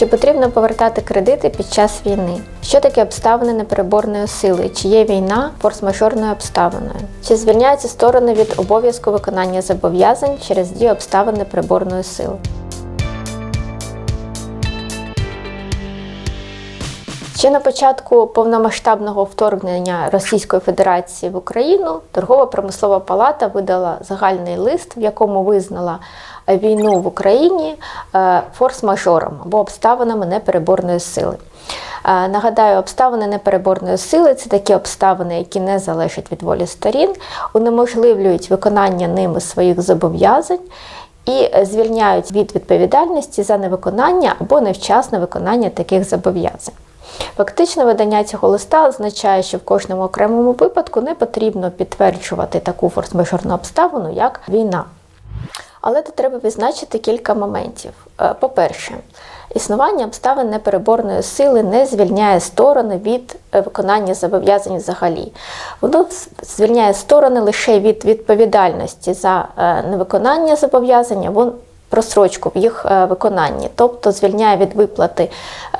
Чи потрібно повертати кредити під час війни? Що таке обставини непереборної сили? Чи є війна форс-мажорною обставиною? Чи звільняються сторони від обов'язку виконання зобов'язань через дію обставин непереборної сили? Ще на початку повномасштабного вторгнення Російської Федерації в Україну торгово-промислова палата видала загальний лист, в якому визнала війну в Україні е, форс-мажором або обставинами непереборної сили. Е, Нагадаю, обставини непереборної сили це такі обставини, які не залежать від волі сторін, унеможливлюють виконання ними своїх зобов'язань і звільняють від відповідальності за невиконання або невчасне виконання таких зобов'язань. Фактично, видання цього листа означає, що в кожному окремому випадку не потрібно підтверджувати таку форс-мажорну обставину, як війна. Але тут треба відзначити кілька моментів. Е, По-перше, існування обставин непереборної сили не звільняє сторони від е, виконання зобов'язань взагалі. Воно звільняє сторони лише від відповідальності за е, невиконання зобов'язань або просрочку в їх е, виконанні, тобто звільняє від виплати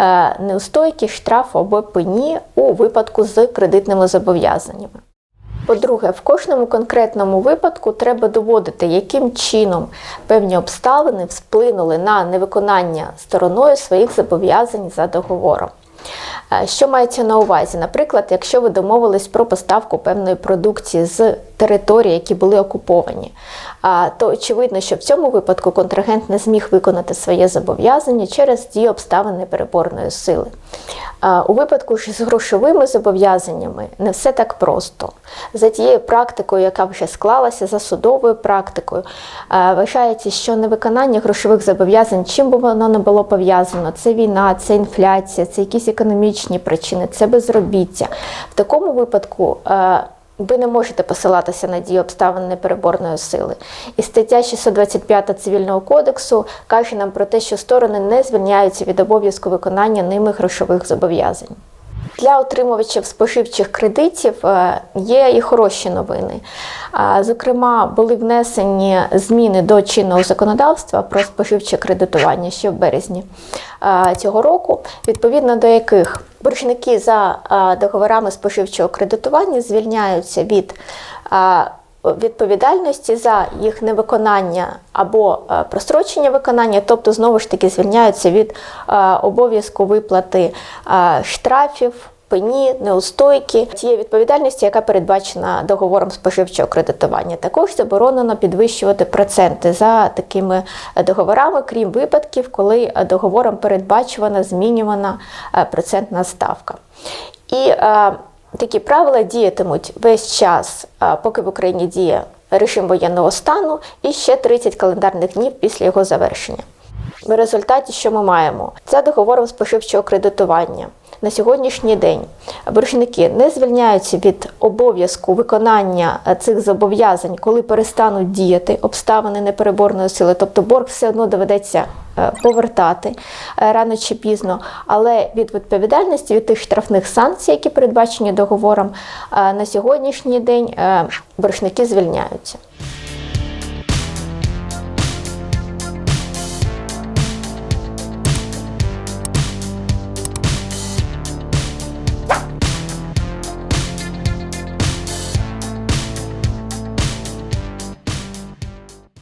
е, неустойки, штрафу або пені у випадку з кредитними зобов'язаннями. По-друге, в кожному конкретному випадку треба доводити, яким чином певні обставини вплинули на невиконання стороною своїх зобов'язань за договором. Е, Що мається на увазі? Наприклад, якщо ви домовились про поставку певної продукції з територій, які були окуповані, то очевидно, що в цьому випадку контрагент не зміг виконати своє зобов'язання через дію обставин непереборної сили. У випадку ж з грошовими зобов'язаннями не все так просто. За тією практикою, яка вже склалася, за судовою практикою, вважається, що невиконання грошових зобов'язань, чим би воно не було пов'язано, це війна, це інфляція, це якісь економічні причини, це безробіття. В такому випадку. е, ви не можете посилатися на дії обставин непереборної сили. І стаття 625 цивільного кодексу каже нам про те, що сторони не звільняються від обов'язку виконання ними грошових зобов'язань. Для отримувачів споживчих кредитів е, є і хороші новини. Зокрема, були внесені зміни до чинного законодавства про споживче кредитування ще в березні е, цього року, відповідно до яких боржники за е, договорами споживчого кредитування звільняються від відповідальності за їх невиконання або е, прострочення виконання, тобто знову ж таки звільняються від е, обов'язку виплати е, штрафів. Пені, неустойки тієї відповідальності, яка передбачена договором споживчого кредитування. Також заборонено підвищувати проценти за такими договорами, крім випадків, коли договором передбачувана змінювана процентна ставка. І такі правила діятимуть весь час, поки в Україні діє режим воєнного стану, і ще 30 календарних днів після його завершення. В результаті, що ми маємо? За договором споживчого кредитування. На сьогоднішній день боржники не звільняються від обов'язку виконання цих зобов'язань, коли перестануть діяти обставини непереборної сили, тобто борг все одно доведеться е, повертати е, рано чи пізно, але від відповідальності від тих штрафних санкцій, які передбачені договором, е, на сьогоднішній день боржники звільняються.